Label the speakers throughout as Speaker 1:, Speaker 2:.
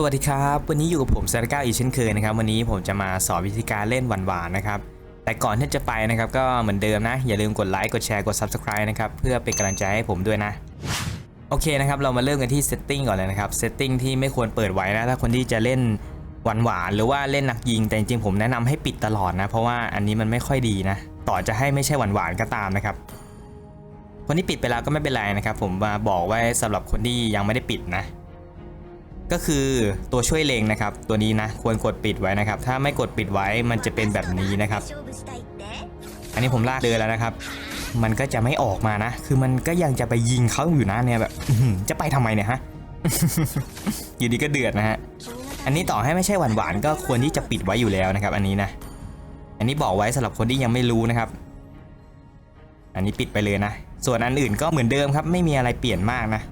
Speaker 1: สวัสดีครับ วันนี้อยู่กับผมซาร์ก้าอีกเช่นเคยนะครับ วันนี้ผมจะมาสอนวิธีการเล่นหวานๆนะครับ แต่ก่อนที่จะไปนะครับก็เหมือนเดิมนะ อย่าลืมกดไลค์กดแชร์กด Subscribe นะครับเพื่อเป็นกำลังใจให้ผมด้วยนะ โอเคนะครับเรามาเริ่มกันที่ Setting ก่อนเลยนะครับ Setting ที่ไม่ควรเปิดไว้นะ ถ้าคนที่จะเล่นหวานๆหรือว่าเล่นหนักยิง แต่จริงๆผมแนะนำให้ปิดตลอดนะ เพราะว่าอันนี้มันไม่ค่อยดีนะ ต่อจะให้ไม่ใช่หวานๆก็ตามนะครับคนที่ปิดไปแล้วก็ไม่เป็นไรนะครับ ผมมาบอกไว้สำหรับคนที่ยังไม่ได้ปิดนะ ก็คือตัวช่วยเลงนะครับ ตัวนี้นะควรกดปิดไว้นะครับ ถ้าไม่กดปิดไว้มันจะเป็นแบบนี้นะครับ อันนี้ผมลากเดินแล้วนะครับ มันก็จะไม่ออกมานะ คือมันก็ยังจะไปยิงเขาอยู่นะเนี่ยแบบจะไปทำไมเนี่ยฮะอยู่ดีก็เดือดนะฮะอันนี้ต่อให้ไม่ใช่หวานๆก็ควรที่จะปิดไว้อยู่แล้วนะครับ อันนี้นะ อันนี้บอกไว้สำหรับคนที่ยังไม่รู้นะครับ อันนี้ปิดไปเลยนะ ส่วนอันอื่นก็เหมือนเดิมครับ ไม่มีอะไรเปลี่ยนมากนะ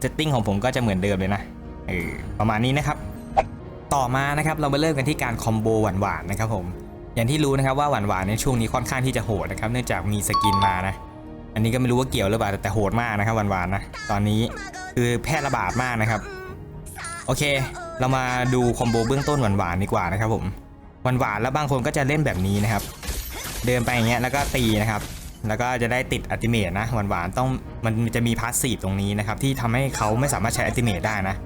Speaker 1: เซตติ้งของผมก็จะเหมือนเดิมเลยนะ ออประมาณนี้นะครับ ต่อมานะครับเรามาเริ่มกันที่การคอมโบหวานๆนะครับผมอย่างที่รู้นะครับว่าหวานๆในช่วงนี้ค่อนข้างที่จะโหดนะครับเนื่องจากมีสกินมานะอันนี้ก็ไม่รู้ว่าเกี่ยวหรือเปล่าแต่โหดมากนะครับหวานๆนะตอนนี้คือแพร่ระบาดมากนะครับ โอเค เรามาดูคอมโบเบื้องต้นหวานๆดีกว่านะครับผมหวานๆแล้วบางคนก็จะเล่นแบบนี้นะครับ เดินไปอย่างเงี้ยแล้วก็ตีนะครับ แล้วก็จะได้ติดอัติเมตนะหวานๆต้องมันจะมีพาสซีฟตรงนี้นะครับที่ทำให้เขาไม่สามารถใช้อัติเมตได้นะ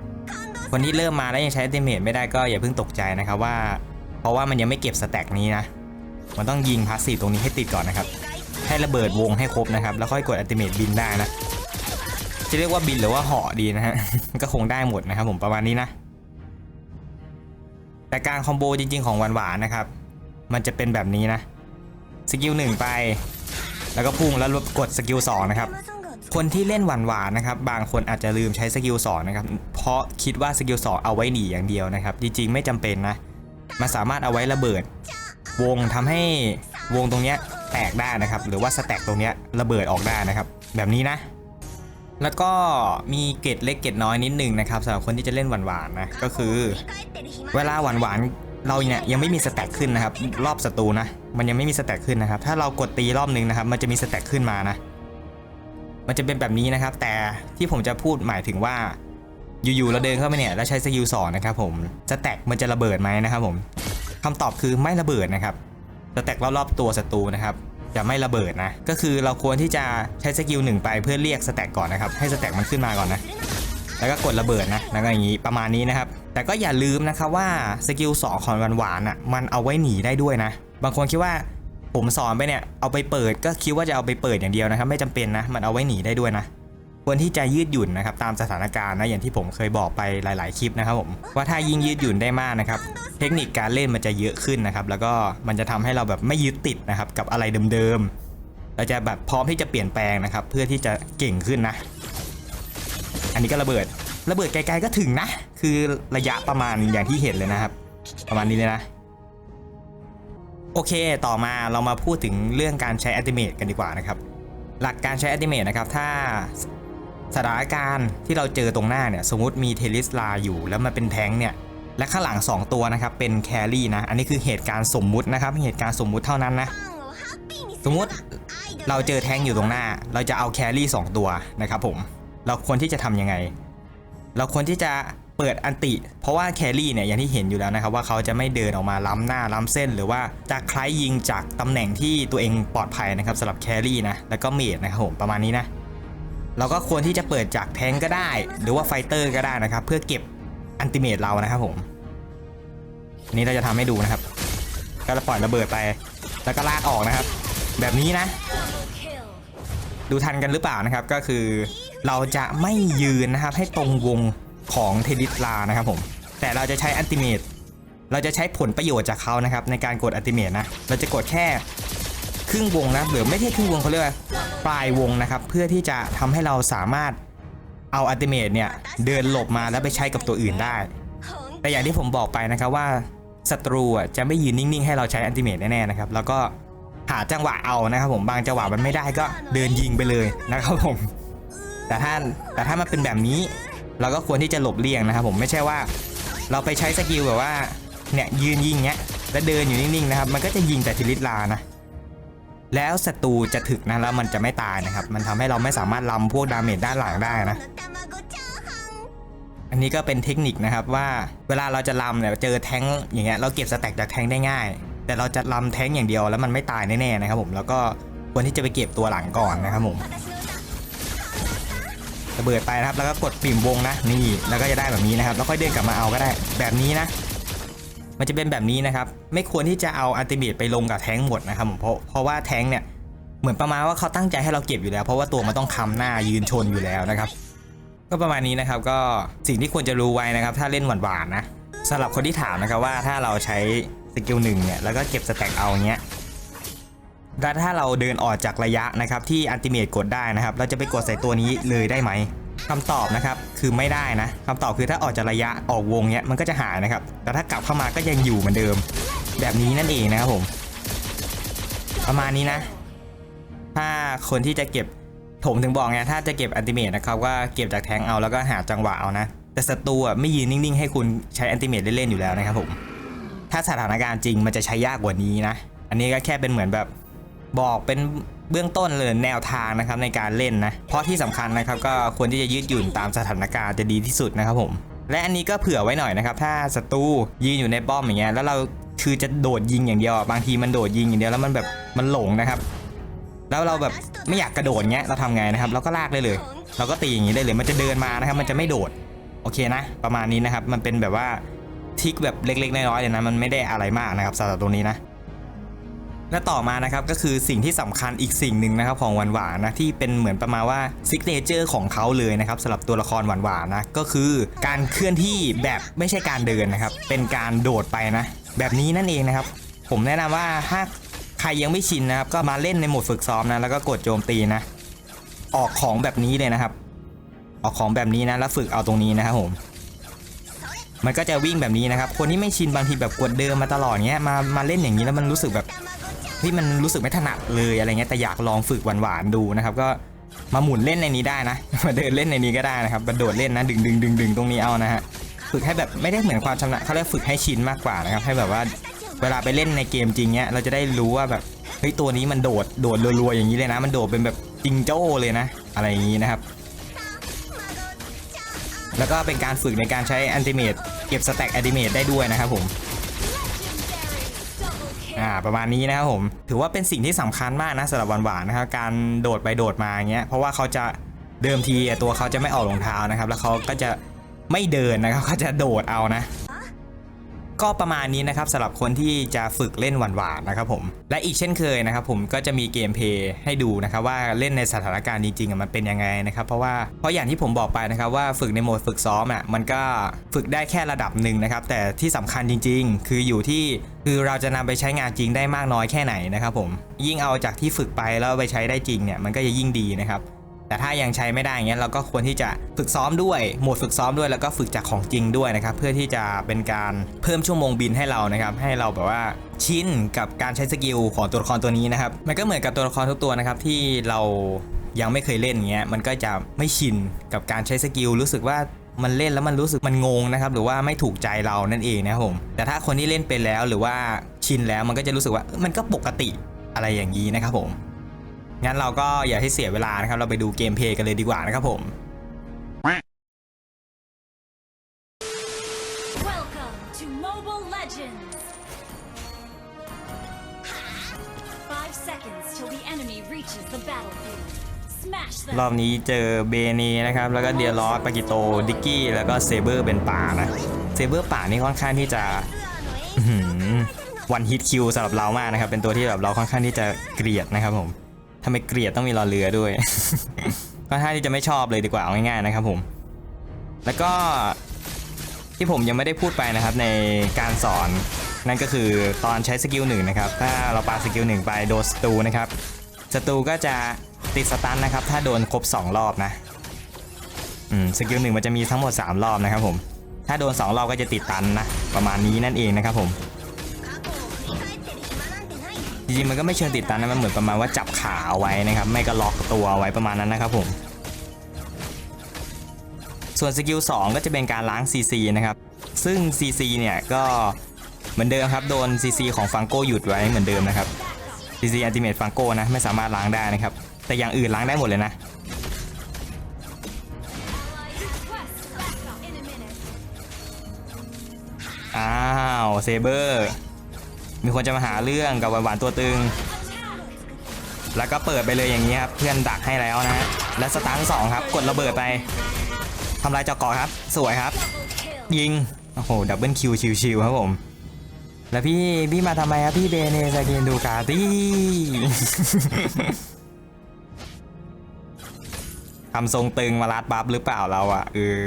Speaker 1: คนที่เริ่มมาแล้วยังใช้อัติเมตไม่ได้ก็อย่าเพิ่งตกใจนะครับว่า เพราะว่ามันยังไม่เก็บสแต็กนี้นะ มันต้องยิงพาสซีฟตรงนี้ให้ติดก่อนนะครับ ให้ระเบิดวงให้ครบนะครับ แล้วค่อยกดอัติเมตบินได้นะ จะเรียกว่าบินหรือว่าเหาะดีนะฮะ ก็คงได้หมดนะครับผมประมาณนี้นะ แต่การคอมโบจริง ๆ ของหวานๆนะครับ มันจะเป็นแบบนี้นะ สกิลหนึ่งไป แล้วก็พุ่งแล้วกดสกิลสองนะครับ คนที่เล่นหวานๆนะครับ บางคนอาจจะลืมใช้สกิลสองนะครับ เพราะคิดว่าสกิลสองเอาไว้หนีอย่างเดียวนะครับ จริงๆไม่จำเป็นนะ มันสามารถเอาไว้ระเบิด วงทำให้วงตรงเนี้ยแตกได้นะครับ หรือว่าสแต็กตรงเนี้ยระเบิดออกได้นะครับ แบบนี้นะ แล้วก็มีเกร็ดเล็กเกร็ดน้อยนิดนึงนะครับสำหรับคนที่จะเล่นหวานๆนะ ก็คือ เวลาหวานๆเราเนี่ยยังไม่มีสแต็กขึ้นนะครับ รอบศัตรูนะ มันยังไม่มีสแต็กขึ้นนะครับ ถ้าเรากดตีรอบนึงนะครับ มันจะมีสแต็กขึ้นมานะ มันจะเป็นแบบนี้นะครับ แต่ที่ผมจะพูดหมายถึงว่า อยู่ๆเราเดินเข้าไปเนี่ยแล้วใช้สกิลสองนะครับผมสแต็กมันจะระเบิดไหมนะครับผมคำตอบคือไม่ระเบิดนะครับสแต็กรอบๆตัวศัตรูนะครับจะไม่ระเบิดนะ ก็คือเราควรที่จะใช้สกิลหนึ่งไปเพื่อเรียกสแต็กก่อนนะครับ ให้สแต็กมันขึ้นมาก่อนนะ แล้วก็กดระเบิดนะ แล้วก็อย่างนี้ประมาณนี้นะครับ แต่ก็อย่าลืมนะครับว่าสกิล2ของหวานๆอะ มันเอาไว้หนีได้ด้วยนะ บางคนคิดว่า ผมสอนไปเนี่ยเอาไปเปิดก็คิดว่าจะเอาไปเปิดอย่างเดียวนะครับ ไม่จำเป็นนะมันเอาไว้หนีได้ด้วยนะควรที่จะยืดหยุ่นนะครับตามสถานการณ์นะอย่างที่ผมเคยบอกไปหลาย ๆ คลิปนะครับผมว่าถ้ายิ่งยืดหยุ่นได้มากนะครับเทคนิคการเล่นมันจะเยอะขึ้นนะครับแล้วก็มันจะทำให้เราแบบไม่ยึดติดนะครับกับอะไรเดิมๆเราจะแบบพร้อมที่จะเปลี่ยนแปลงนะครับเพื่อที่จะเก่งขึ้นนะ อันนี้ก็ระเบิดระเบิดไกลๆก็ถึงนะ คือระยะประมาณอย่างที่เห็นเลยนะครับ ประมาณนี้เลยนะ โอเค ต่อมาเรามาพูดถึงเรื่องการใช้อัติเมตกันดีกว่านะครับ หลักการใช้อัติเมตนะครับ ถ้าสถานการณ์ที่เราเจอตรงหน้าเนี่ย สมมติมีเทลิสลาอยู่แล้วมันเป็นแท้งเนี่ย และข้างหลัง 2 ตัวนะครับ เป็นแครี่นะ อันนี้คือเหตุการณ์สมมุตินะครับ เหตุการณ์สมมุติเท่านั้นนะ สมมุติเราเจอแท้งอยู่ตรงหน้า เราจะเอาแครี่2ตัวนะครับผม เราควรที่จะทำยังไง เราควรที่จะ เปิดอันติ เพราะว่าแครี่เนี่ยอย่างที่เห็นอยู่แล้วนะครับว่าเขาจะไม่เดินออกมาล้ำหน้าล้ำเส้น หรือว่าจะคล้ายยิงจากตำแหน่งที่ตัวเองปลอดภัยนะครับสำหรับแครี่นะแล้วก็เมดนะครับผมประมาณนี้นะเราก็ควรที่จะเปิดจากแทงก็ได้ หรือว่าไฟเตอร์ก็ได้นะครับเพื่อเก็บอันติเมตเรานะครับผมอันนี้เราจะทำให้ดูนะครับ ก็จะปล่อยระเบิดไป แล้วก็ลากออกนะครับ แบบนี้นะ ดูทันกันหรือเปล่านะครับก็คือเราจะไม่ยืนนะครับให้ตรงวง ของเทลิสลานะครับผม แต่เราจะใช้อันติเมตเราจะใช้ผลประโยชน์จากเขานะครับในการกดอันติเมตนะ เราจะกดแค่ครึ่งวงนะหรือไม่ใช่ครึ่งวงเขาเรียกว่าปลายวงนะครับ เพื่อที่จะทำให้เราสามารถเอาอันติเมตเนี่ยเดินหลบมาแล้วไปใช้กับตัวอื่นได้ แต่อย่างที่ผมบอกไปนะครับว่าศัตรูจะไม่ยืนนิ่งๆ ให้เราใช้อันติเมตแน่ๆนะครับ แล้วก็หาจังหวะเอานะครับ ผมบางจังหวะมันไม่ได้ก็เดินยิงไปเลยนะครับผม แต่ถ้าแต่ถ้ามันเป็นแบบนี้ เราก็ควรที่จะหลบเลี่ยงนะครับผมไม่ใช่ว่าเราไปใช้สกิลแบบว่าเนี่ยยืนยิงเงี้ยแล้วเดินอยู่นิ่งๆนะครับ มันก็จะยิงแต่ทีลิตลานะ แล้วศัตรูจะถึกนะแล้วมันจะไม่ตายนะครับ มันทำให้เราไม่สามารถล้ำพวกดาเมจด้านหลังได้นะอันอันนี้ก็เป็นเทคนิคนะครับว่าเวลาเราจะลำเนี่ยเจอแท้งอย่างเงี้ยเราเก็บสแต็กจากแท้งได้ง่าย แต่เราจะลำแท้งอย่างเดียวแล้วมันไม่ตายแน่ๆนะครับผมแล้วก็ควรที่จะไปเก็บตัวหลังก่อนนะครับผม ระเบิดไปนะครับ แล้วก็กดปิ่มวงนะ นี่แล้วก็จะได้แบบนี้นะครับ แล้วค่อยเดินกลับมาเอาก็ได้ แบบนี้นะ มันจะเป็นแบบนี้นะครับ ไม่ควรที่จะเอาอัลติเมทไปลงกับแท้งหมดนะครับผมเพราะเพราะว่าแท้งเนี่ยเหมือนประมาณว่าเขาตั้งใจให้เราเก็บอยู่แล้ว เพราะว่าตัวมันต้องคำหน้ายืนชนอยู่แล้วนะครับ ก็ประมาณนี้นะครับ ก็สิ่งที่ควรจะรู้ไว้นะครับ ถ้าเล่นหวานๆนะสำหรับคนที่ถามนะครับว่าถ้าเราใช้สกิลหนึ่งเนี่ยแล้วก็เก็บสแต็กเอาเงี้ย แล้วถ้าเราเดินออกจากระยะนะครับที่อัลติเมทกดได้นะครับ เราจะไปกดใส่ตัวนี้เลยได้ไหมคำตอบนะครับคือไม่ได้นะคำตอบคือถ้าออกจากระยะออกวงเนี้ยมันก็จะหายนะครับ แต่ถ้ากลับเข้ามาก็ยังอยู่เหมือนเดิม แบบนี้นั่นเองนะครับผม ประมาณนี้นะ ถ้าคนที่จะเก็บผมถึงบอกไงถ้าจะเก็บอันติเมตนะครับก็เก็บจากแทงเอาแล้วก็หาจังหวะเอานะ แต่ศัตรูอะไม่ยืนนิ่งๆ ให้คุณใช้อันติเมตเล่นๆอยู่แล้วนะครับผมถ้าสถานการณ์จริงมันจะใช้ยากกว่านี้นะ อันนี้ก็แค่เป็นเหมือนแบบ บอกเป็นเบื้องต้นเลยแนวทางนะครับในการเล่นนะ เพราะที่สำคัญนะครับก็ควรที่จะยืดหยุ่นตามสถานการณ์จะดีที่สุดนะครับผม และอันนี้ก็เผื่อไว้หน่อยนะครับ ถ้าศัตรูยืนอยู่ในป้อมอย่างเงี้ยแล้วเราคือจะโดดยิงอย่างเดียวบางทีมันโดดยิงอย่างเดียวแล้วมันแบบมันหลงนะครับ แล้วเราแบบไม่อยากกระโดดเงี้ยเราทำไงนะครับ เราก็ลากได้เลย เราก็ตีอย่างนี้ได้เลย มันจะเดินมานะครับ มันจะไม่โดดโอเคนะ ประมาณนี้นะครับมันเป็นแบบว่าทิกแบบเล็กๆน้อยๆเลยนะมันไม่ได้อะไรมากนะครับสำหรับตัวนี้นะ และต่อมานะครับก็คือสิ่งที่สำคัญอีกสิ่งหนึ่งนะครับของหวานหวานนะที่เป็นเหมือนประมาณว่าซิกเนเจอร์ของเขาเลยนะครับสำหรับตัวละครหวานหวานนะก็คือการเคลื่อนที่แบบไม่ใช่การเดินนะครับเป็นการโดดไปนะแบบนี้นั่นเองนะครับ ผมแนะนำว่าถ้าใครยังไม่ชินนะครับก็มาเล่นในโหมดฝึกซ้อมนะแล้วก็กดโจมตีนะ ออกของแบบนี้เลยนะครับ ออกของแบบนี้นะแล้วฝึกเอาตรงนี้นะครับผมมันก็จะวิ่งแบบนี้นะครับ คนที่ไม่ชินบางทีแบบกดเดิมมาตลอดเงี้ยมามาเล่นอย่างนี้แล้วมันรู้สึกแบบ ที่มันรู้สึกไม่ถนัดเลยอะไรเงี้ยแต่อยากลองฝึกหวานๆดูนะครับ ก็มาหมุนเล่นในนี้ได้นะ มาเดินเล่นในนี้ก็ได้นะครับมาโดดเล่นนะดึงดึงดึงดึงตรงนี้เอานะฮะฝึกให้แบบไม่ได้เหมือนความชำนาญเขาเรียกฝึกให้ชินมากกว่านะครับ ให้แบบว่าเวลาไปเล่นในเกมจริงเนี้ยเราจะได้รู้ว่าแบบเฮ้ยตัวนี้มันโดดโดดรัวๆอย่างนี้เลยนะ มันโดดเป็นแบบจิงโจ้เลยนะ อะไรอย่างนี้นะครับ แล้วก็เป็นการฝึกในการใช้อันติเมตเก็บสแต็กอันติเมตได้ด้วยนะครับผม อ่าประมาณนี้นะครับผมถือว่าเป็นสิ่งที่สำคัญมากนะสำหรับหวานๆนะครับการโดดไปโดดมาอย่างเงี้ยเพราะว่าเขาจะเดิมทีตัวเขาจะไม่ออกรองเท้านะครับ แล้วเขาก็จะไม่เดินนะครับเขาจะโดดเอานะ ก็ประมาณนี้นะครับสำหรับคนที่จะฝึกเล่นหวานๆนะครับผมและอีกเช่นเคยนะครับผมก็จะมีเกมเพย์ให้ดูนะครับว่าเล่นในสถานการณ์จริงๆมันเป็นยังไงนะครับเพราะว่าเพราะอย่างที่ผมบอกไปนะครับว่าฝึกในโหมดฝึกซ้อมอะมันก็ฝึกได้แค่ระดับหนึ่งนะครับแต่ที่สำคัญจริง ๆ คืออยู่ที่คือเราจะนำไปใช้งานจริงได้มากน้อยแค่ไหนนะครับผมยิ่งเอาจากที่ฝึกไปแล้วไปใช้ได้จริงเนี่ยมันก็จะยิ่งดีนะครับ แต่ถ้ายังใช้ไม่ได้เงี้ยเราก็ควรที่จะฝึกซ้อมด้วยโหมดฝึกซ้อมด้วยแล้วก็ฝึกจากของจริงด้วยนะครับเพื่อที่จะเป็นการเพิ่มชั่วโมงบินให้เรานะครับให้เราแบบว่าชินกับการใช้สกิลของตัวละครตัวนี้นะครับมันก็เหมือนกับตัวละครทุกตัวนะครับที่เรายังไม่เคยเล่นเงี้ยมันก็จะไม่ชินกับการใช้สกิลรู้สึกว่ามันเล่นแล้วมันรู้สึกมันงงนะครับหรือว่าไม่ถูกใจเรานั่นเองนะครับผมแต่ถ้าคนที่เล่นเป็นแล้วหรือว่าชินแล้วมันก็จะรู้สึกว่ามันก็ปกติอะไรอย่างนี้นะครับผม งั้นเราก็อย่าให้เสียเวลานะครับ เราไปดูเกมเพลย์กันเลยดีกว่านะครับผม
Speaker 2: Welcome to Mobile Legends! Five seconds till the enemy reaches the battlefield. Smash
Speaker 1: รอ
Speaker 2: them!
Speaker 1: บนี้เจอเบนีนะครับ แล้วก็เดียร์ลอสปากิโต ดิกกี้ แล้วก็เซเบอร์เป็นป่านะ เซเบอร์ป่านี่ค่อนข้างที่จะวันฮิตคิวสำหรับเรามากนะครับ เป็นตัวที่แบบเราค่อนข้างที่จะเกลียดนะครับผม ทำไมเกลียดต้องมีรอเรือด้วยค่อนข้างที่จะไม่ชอบเลยดีกว่าเอาง่ายๆนะครับผม แล้วก็ที่ผมยังไม่ได้พูดไปนะครับในการสอน นั่นก็คือตอนใช้สกิลหนึ่งนะครับ ถ้าเราปาสกิลหนึ่งไปโดนศัตรูนะครับศัตรูก็จะติดสตันนะครับ ถ้าโดนครบ 2 รอบนะอืมสกิลหนึ่งมันจะมีทั้งหมด 3 รอบนะครับผมถ้าโดน 2 รอบก็จะติดตันนะประมาณนี้นั่นเองนะครับผม จริงๆมันก็ไม่เชิงติดตันนะมันเหมือนประมาณว่าจับขาเอาไว้นะครับไม่ก็ล็อกตัวไว้ประมาณนั้นนะครับผมส่วนสกิล2ก็จะเป็นการล้าง CC นะครับซึ่ง CC เนี่ยก็เหมือนเดิมครับโดน CC ของฟังโกหยุดไว้เหมือนเดิมนะครับ CC อัลติเมทฟังโกนะไม่สามารถล้างได้นะครับแต่อย่างอื่นล้างได้หมดเลยนะ
Speaker 2: อ้าว
Speaker 1: เซเบอร์ มีคนจะมาหาเรื่องกับหวานๆตัวตึง แล้วก็เปิดไปเลยอย่างนี้ครับ เพื่อนดักให้แล้วนะฮะ และสตาร์ทสองครับ กดระเบิดไปทำลายเจอกกาะครับ สวยครับ ยิง โอ้โห ดับเบิลคิวชิวๆครับผม แล้วพี่ พี่มาทำไมครับ พี่เบเนสกินดูกาตี้ทำทรงตึงมาลัดบัฟหรือเปล่าเราอะเออ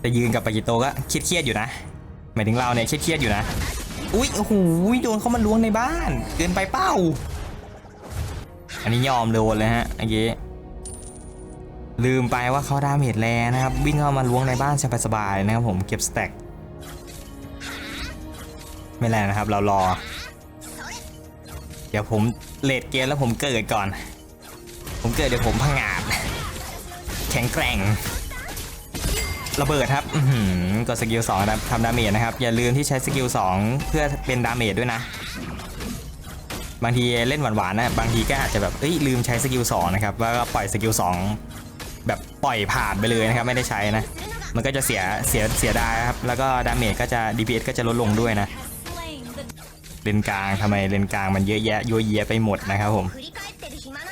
Speaker 1: แต่ยืนกับปากิโตก็เครียดๆอยู่นะหมายถึงเราเนี่ยเครียดๆอยู่นะอุ๊ยโอ้โหโดนเขามาล้วงในบ้าน เกินไปเป้า อันนี้ยอมโดนเลยฮะเมื่อกี้ลืมไปว่าเขาดาเมจแรงนะครับ วิ่งเข้ามาล้วงในบ้านสบายๆนะครับผมเก็บสแต็กไม่แรงนะครับ เรารอ เดี๋ยวผมเลดเกมแล้วผมเกิดก่อน ผมเกิดเดี๋ยวผมพังงาดแข็งแกร่ง ระเบิดครับกดสกิลสองทำดาเมจนะครับ อย่าลืมที่ใช้สกิลสองเพื่อเป็นดาเมจด้วยนะ บางทีเล่นหวานๆนะ บางทีก็อาจจะแบบลืมใช้สกิลสองนะครับ แล้วก็ปล่อยสกิลสองแบบปล่อยผ่านไปเลยนะครับ ไม่ได้ใช้นะ มันก็จะเสียเสียเสียดายครับ แล้วก็ดาเมจก็จะ DPS ก็จะลดลงด้วยนะ เลนกลางทำไมเลนกลางมันเยอะแยะยัวเยีไปหมดนะครับผม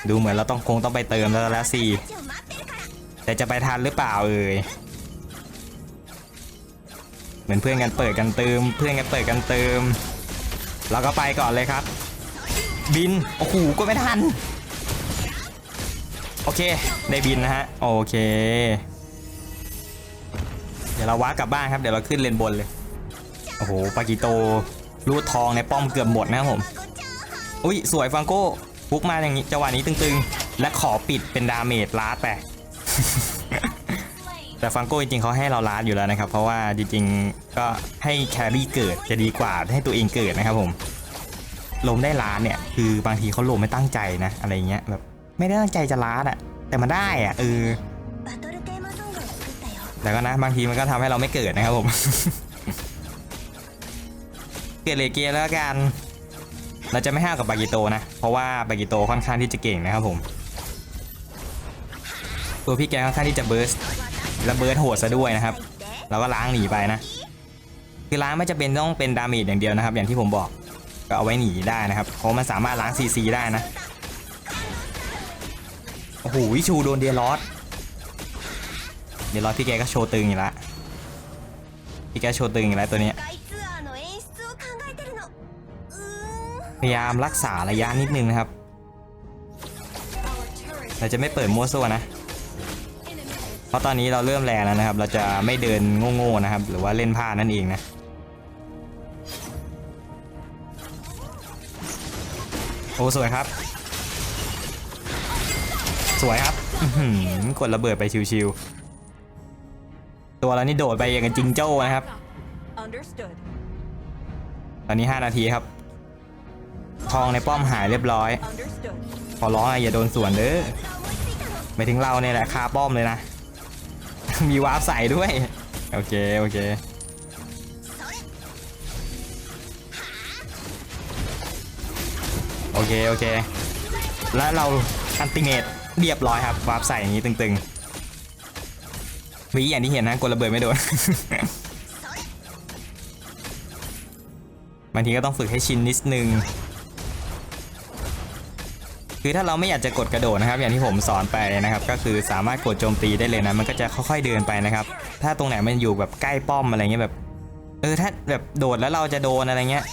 Speaker 1: ดูเหมือนเราต้องคงต้องไปเติมแล้วละสี่แต่จะไปทันหรือเปล่าเอ่ย เหมือนเพื่อนกันเปิดกันเติม เพื่อนกันเปิดกันเติมเราก็ไปก่อนเลยครับ บินโอ้โหก็ไม่ทันโอเคได้บินนะฮะโอเค เดี๋ยวเราว้ากลับบ้านครับเดี๋ยวเราขึ้นเลนบนเลยโอ้โหปากิโตรูดทองในป้อมเกือบหมดนะครับผมอุ้ยสวยฟังโก้บุกมาอย่างนี้จังหวะนี้ตึงๆ และขอปิดเป็นดาเมจลาดไป แต่ฟังโก้จริงๆเขาให้เราลาดอยู่แล้วนะครับ เพราะว่าจริงๆก็ให้แครี่เกิดจะดีกว่าให้ตัวเองเกิดนะครับผมลมได้ล้านเนี่ยคือบางทีเขาลมไม่ตั้งใจนะ อะไรเงี้ยแบบไม่ได้ตั้งใจจะล้านอะแต่มันได้อะเออแต่ก็นะบางทีมันก็ทำให้เราไม่เกิดนะครับผม เกิดเลเกียแล้วกัน เราจะไม่ห้าวกับบากิโตนะ เพราะว่าบากิโตค่อนข้างที่จะเก่งนะครับผม ตัวพี่แกค่อนข้างที่จะเบิร์ส ระเบิดโหดซะด้วยนะครับ เราก็ล้างหนีไปนะ คือล้างไม่จะเป็นต้องเป็นดาเมจอย่างเดียวนะครับ อย่างที่ผมบอกก็เอาไว้หนีได้นะครับเพราะมันสามารถล้างซีซีได้นะโอ้โหชูโดนเดียร์ลอสเดียร์ลอสพี่แกก็โชว์ตึงอยู่ละพี่แกโชว์ตึงอยู่แล้วตัวนี้พยายามรักษาระยะนิดนึงนะครับ เราจะไม่เปิดมั่วซัวนะ เพราะตอนนี้เราเริ่มแรงแล้วนะครับ เราจะไม่เดินโง่ๆนะครับ หรือว่าเล่นพลาดนั่นเองนะโอ้สวยครับ สวยครับอื้อหือกดระเบิดไปชิวๆตัวเรานี่โดดไปอย่างกับจิงโจ้นะครับ
Speaker 2: Understood.
Speaker 1: ตอนนี้ 5 นาทีครับ ทองในป้อมหายเรียบร้อย
Speaker 2: Understood.
Speaker 1: ขอร้องอะอย่าโดนสวนเด้อไม่ถึงเราเนี่ยแหละคาป้อมเลยนะ มีวาร์ปใส่ด้วย โอเค โอเค โอเค โอเค แล้วเราอันติเมตเรียบร้อยครับ วาร์ปใส่อย่างนี้ตึงๆวิอย่างที่เห็นนะกดระเบิดไม่โดนบางทีก็ต้องฝึกให้ชินนิดนึง คือถ้าเราไม่อยากจะกดกระโดดนะครับ อย่างที่ผมสอนไปนะครับ ก็คือสามารถกดโจมตีได้เลยนะ มันก็จะค่อยๆเดินไปนะครับ ถ้าตรงไหนมันอยู่แบบใกล้ป้อมอะไรเงี้ยแบบ เออถ้าแบบโดดแล้วเราจะโดนอะไรเงี้ย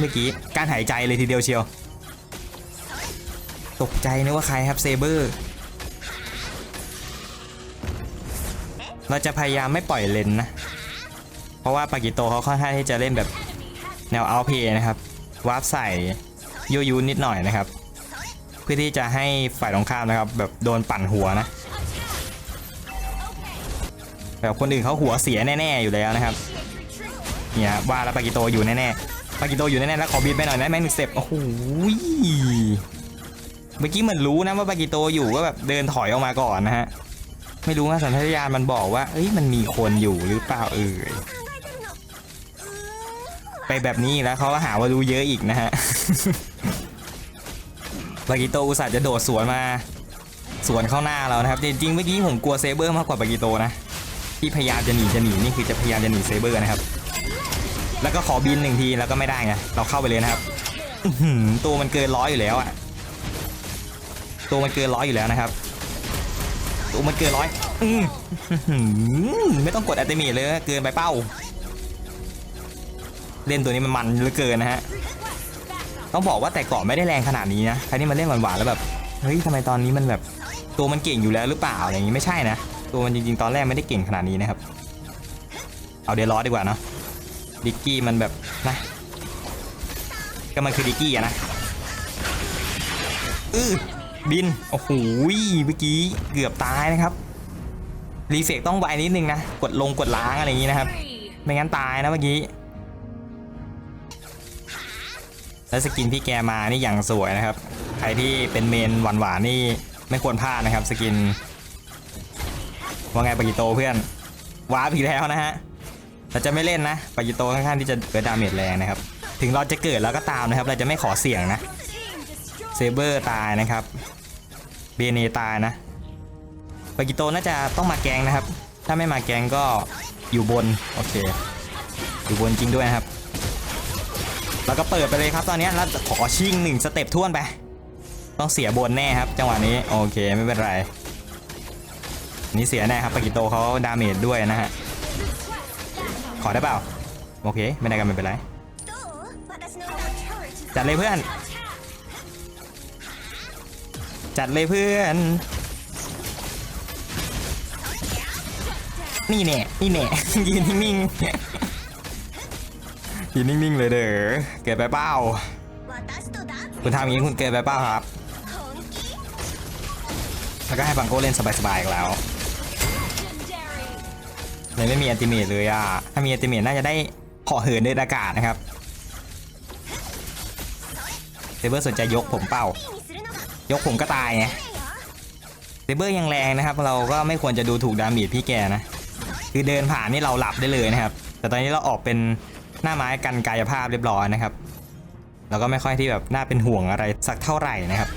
Speaker 1: เมื่อกี้การหายใจเลยทีเดียวเชียว ตกใจนึกว่าใครครับเซเบอร์เราจะพยายามไม่ปล่อยเลนนะ เพราะว่าปากิโตเขาค่อนข้างที่จะเล่นแบบแนวเอาเพนะครับ วาร์ปใส่ยูยูนิดหน่อยนะครับ เพื่อที่จะให้ฝ่ายตรงข้ามนะครับ แบบโดนปั่นหัวนะแบบคนอื่นเขาหัวเสียแน่ๆอยู่แล้วนะครับเนี่ยว่าแล้วปากิโตอยู่แน่ๆปากิโตอยู่แน่ๆแล้วขอบีบไปหน่อยนะแม่งหนึ่งเซ็ปโอ้โหเมื่อกี้เหมือนรู้นะว่าปากิโตอยู่ก็แบบเดินถอยออกมาก่อนนะฮะไม่รู้ว่าสัญชาตญาณมันบอกว่าเอ้ยมันมีคนอยู่หรือเปล่าเอ่ยไปแบบนี้แล้วเขาก็หาว่ารู้เยอะอีกนะฮะ บากิโตอุตส่าห์จะโดดสวนมา สวนเข้าหน้าเรานะครับ จริงๆเมื่อกี้ผมกลัวเซเบอร์มากกว่าปากิโตนะ ที่พยายามจะหนีจะหนีนี่คือจะพยายามจะหนีเซเบอร์นะครับ แล้วก็ขอบินหนึ่งทีแล้วก็ไม่ได้ไงเราเข้าไปเลยนะครับตัวมันเกินร้อยอยู่แล้วอะตัวมันเกินร้อยอยู่แล้วนะครับตัวมันเกินร้อยอืไม่ต้องกดอัตเมทเลยเกินไปเป้า เล่นตัวนี้มันมันเหลือเกินนะฮะ ต้องบอกว่าแต่ก่อนไม่ได้แรงขนาดนี้นะใครที่มาเล่นหวานๆแล้วแบบเฮ้ยทำไมตอนนี้มันแบบตัวมันเก่งอยู่แล้วหรือเปล่าอะไรอย่างงี้ไม่ใช่นะ ตัวมันจริงๆตอนแรกไม่ได้เก่งขนาดนี้นะครับ เอาเดลลอสดีกว่าเนาะดิกกี้มันแบบนะก็มันคือดิกกี้อะนะอือบินโอ้โหเมื่อกี้เกือบตายนะครับรีเฟกต้องไวนิดนึงนะกดลงกดล้างอะไรอย่างงี้นะครับไม่งั้นตายนะเมื่อกี้ แล้วสกินที่แกมานี่อย่างสวยนะครับ ใครที่เป็นเมนหวานๆนี่ไม่ควรพลาดนะครับสกิน ว่าไงปากิโตเพื่อนว้าร์ปอีกแล้วนะฮะเราจะไม่เล่นนะปากิโตค่อนข้างที่จะเกิดดาเมจแรงนะครับ ถึงเราจะเกิดแล้วก็ตามนะครับ เราจะไม่ขอเสี่ยงนะเซเบอร์ตายนะครับเบเนตายนะปากิโตน่าจะต้องมาแกงนะครับ ถ้าไม่มาแกงก็อยู่บนโอเค อยู่บนจริงด้วยนะครับ เราก็เปิดไปเลยครับตอนนี้เราขอชิงหนึ่งสเต็ปท่วนไป ต้องเสียบนแน่ครับ จังหวะนี้โอเคไม่เป็นไร นี่เสียแน่ครับปากิโตเขาดาเมจด้วยนะฮะ ขอได้เปล่า โอเค ไม่ได้กันไม่เป็นไรจัดเลยเพื่อน จัดเลยเพื่อน นี่แน่นี่แน่ยืนนิ่ง ยืนนิ่งๆเลยเด้อเกิไปเป้าคุณทำอย่างนี้คุณเกิไปเป้าครับ แล้วก็ให้บังโก้เล่นสบายๆอีกแล้วเลยไม่มีอัติเมตเลยอะ ถ้ามีอัติเมตน่าจะได้ขอเหินเดินอากาศนะครับเซเบอร์สนใจยกผมเป้ายกผมก็ตายไงเซเบอร์ยังแรงนะครับ เราก็ไม่ควรจะดูถูกดามีดพี่แกนะ คือเดินผ่านนี่เราหลับได้เลยนะครับ แต่ตอนนี้เราออกเป็น หน้าไม้กันกายภาพเรียบร้อยนะครับ แล้วก็ไม่ค่อยที่แบบน่าเป็นห่วงอะไรสักเท่าไหร่นะครับ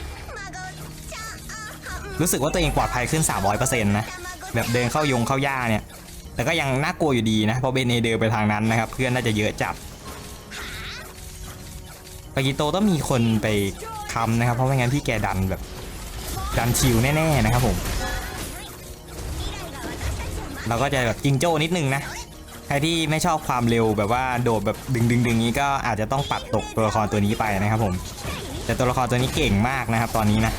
Speaker 1: รู้สึกว่าตัวเองปลอดภัยขึ้น 300%นะแบบเดินเข้ายงเข้าย่าเนี่ย แต่ก็ยังน่ากลัวอยู่ดีนะเพราะเบนเนเดินไปทางนั้นนะครับ เพื่อนน่าจะเยอะจัดปากิโตต้องมีคนไปคำนะครับ เพราะไม่งั้นพี่แกดันแบบดันชิวแน่ๆนะครับผมเราก็จะแบบจิงโจ้นิดนึงนะ รที่ไม่ชอบความเร็วแบบว่าโดดแบบดึงดึงดึงนี้ก็อาจจะต้องปัดตกตัวละครตัวนี้ไปนะครับผม แต่ตัวละครตัวนี้เก่งมากนะครับ ตอนนี้นะ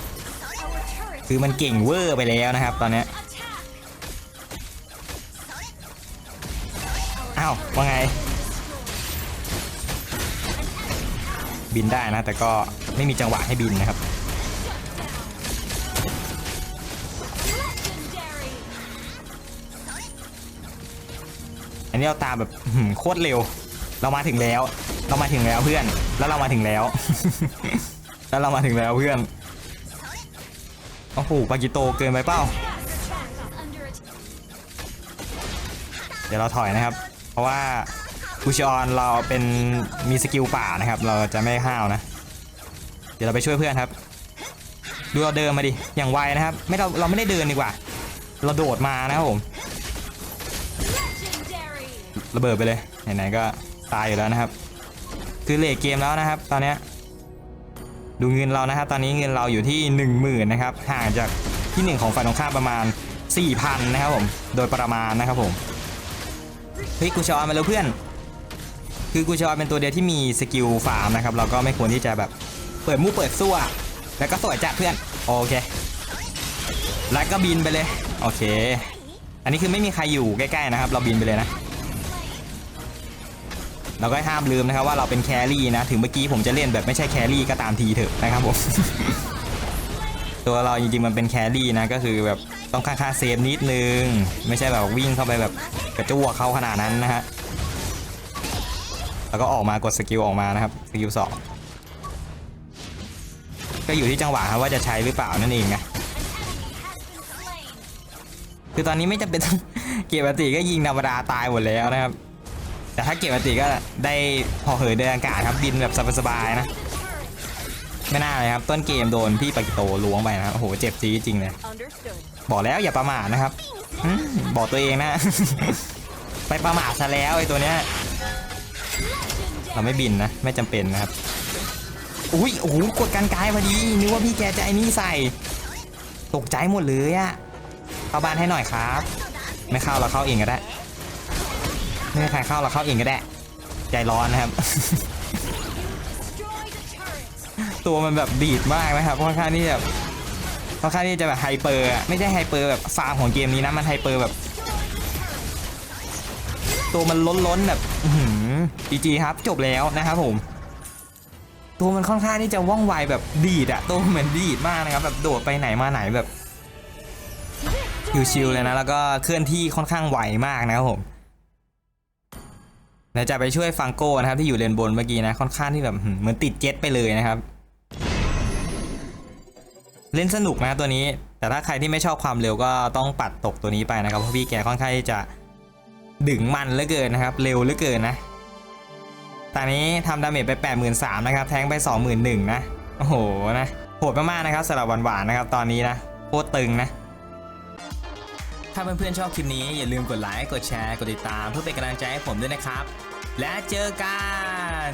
Speaker 1: คือมันเก่งเวอร์ไปแล้วนะครับ ตอนนี้อ้าวว่าไง บินได้นะ แต่ก็ไม่มีจังหวะให้บินนะครับ อันนี้เราตามแบบโคตรเร็ว เรามาถึงแล้ว เรามาถึงแล้วเพื่อน แล้วเรามาถึงแล้ว แล้วเรามาถึงแล้วเพื่อน โอ้โหปากิโตเกินไปเปล่า เดี๋ยวเราถอยนะครับ เพราะว่าคูชออนเราเป็นมีสกิลป่านะครับ เราจะไม่ห้าวนะ เดี๋ยวเราไปช่วยเพื่อนครับ ดูเราเดินมาดิ อย่างไวนะครับ ไม่เราเราไม่ได้เดินดีกว่า เราโดดมานะครับผม ระเบิดไปเลยไหนๆก็ตายอยู่แล้วนะครับ คือเลทเกมแล้วนะครับ ตอนนี้ดูเงินเรานะครับตอนนี้เงินเราอยู่ที่ 1 0,000นะครับห่างจากที่ 1 ของฝ่ายตรงข้ามประมาณ 4,000นะครับผมโดยประมาณนะครับผมเฮ้ยกูชอนมาแล้วเพื่อน คือกูชอนเป็นตัวเดียวที่มีสกิลฟาร์มนะครับเราก็ไม่ควรที่จะแบบเปิดมู่เปิดซั่วแล้วก็สวยจัดเพื่อนโอเคแล้วก็บินไปเลยโอเค อันนี้คือไม่มีใครอยู่ใกล้ๆนะครับ เราบินไปเลยนะ เราก็ห้ามลืมนะครับว่าเราเป็นแครี่นะ ถึงเมื่อกี้ผมจะเล่นแบบไม่ใช่แครี่ก็ตามทีเถอะนะครับผม ตัวเราจริงๆมันเป็นแครี่นะ ก็คือแบบต้องค่าค่าเซฟนิดนึง ไม่ใช่แบบวิ่งเข้าไปแบบกระจ้วกเขาขนาดนั้นนะฮะ แล้วก็ออกมากดสกิลออกมานะครับสกิลสองก็อยู่ที่จังหวะครับว่าจะใช้หรือเปล่านั่นเองนะคือตอนนี้ไม่จำเป็นเก็บอติก็ยิงธรรมดาตายหมดแล้วนะครับ แต่ถ้าเก็บอติก็ได้พอเหยเดินอากาศครับบินแบบสบายๆนะ ไม่น่าเลยครับ ต้นเกมโดนพี่ปากิโตล้วงไปนะโอ้โหเจ็บจีจริงเลยบอกแล้วอย่าประมาทนะครับอบอกตัวเองนะ ไปประมาทซะแล้วไอ้ตัวเนี้ยเราไม่บินนะไม่จำเป็นนะครับอุ้ยโอ้โหกดกันกายพอดีนึกว่าพี่แกจะไอ้นี่ใส่ ตกใจหมดเลยอะเข้าบ้านให้หน่อยครับ ไม่เข้าเราเข้าเองก็ได้ ไม่มีใครเข้าเราเข้าเองก็ได้ ใจร้อนนะครับ ตัวมันแบบดีดมากนะครับค่อนข้างที่แบบค่อนข้างที่จะแบบไฮเปอร์ไม่ใช่ไฮเปอร์แบบฟาร์มของเกมนี้นะมันไฮเปอร์แบบ ตัวมันล้นๆแบบจีจีครับจบแล้วนะครับผม ตัวมันค่อนข้างที่จะว่องไวแบบดีดอะตัวเหมือนดีดมากนะครับ แบบโดดไปไหนมาไหนแบบชิวๆเลยนะแล้วก็เคลื่อนที่ค่อนข้างไวมากนะครับผม เดี๋ยวจะไปช่วยฟังโก้นะครับที่อยู่เลนบนเมื่อกี้นะค่อนข้างที่แบบเหมือนติดเจ็ตไปเลยนะครับ เล่นสนุกนะตัวนี้ แต่ถ้าใครที่ไม่ชอบความเร็วก็ต้องปัดตกตัวนี้ไปนะครับเพราะพี่แกค่อนข้างจะดึงมันเหลือเกินนะครับ เร็วเหลือเกินนะตอนนี้ทำดาเมจไป 83,000นะครับแทงไป 21,000นะโอ้โหนะโหดมากๆนะครับสำหรับหวานๆนะครับ ตอนนี้นะโคตรตึงนะ ถ้าเพื่อนๆชอบคลิปนี้อย่าลืมกดไลค์ กดแชร์ กดติดตาม เพื่อเป็นกำลังใจให้ผมด้วยนะครับ และเจอกัน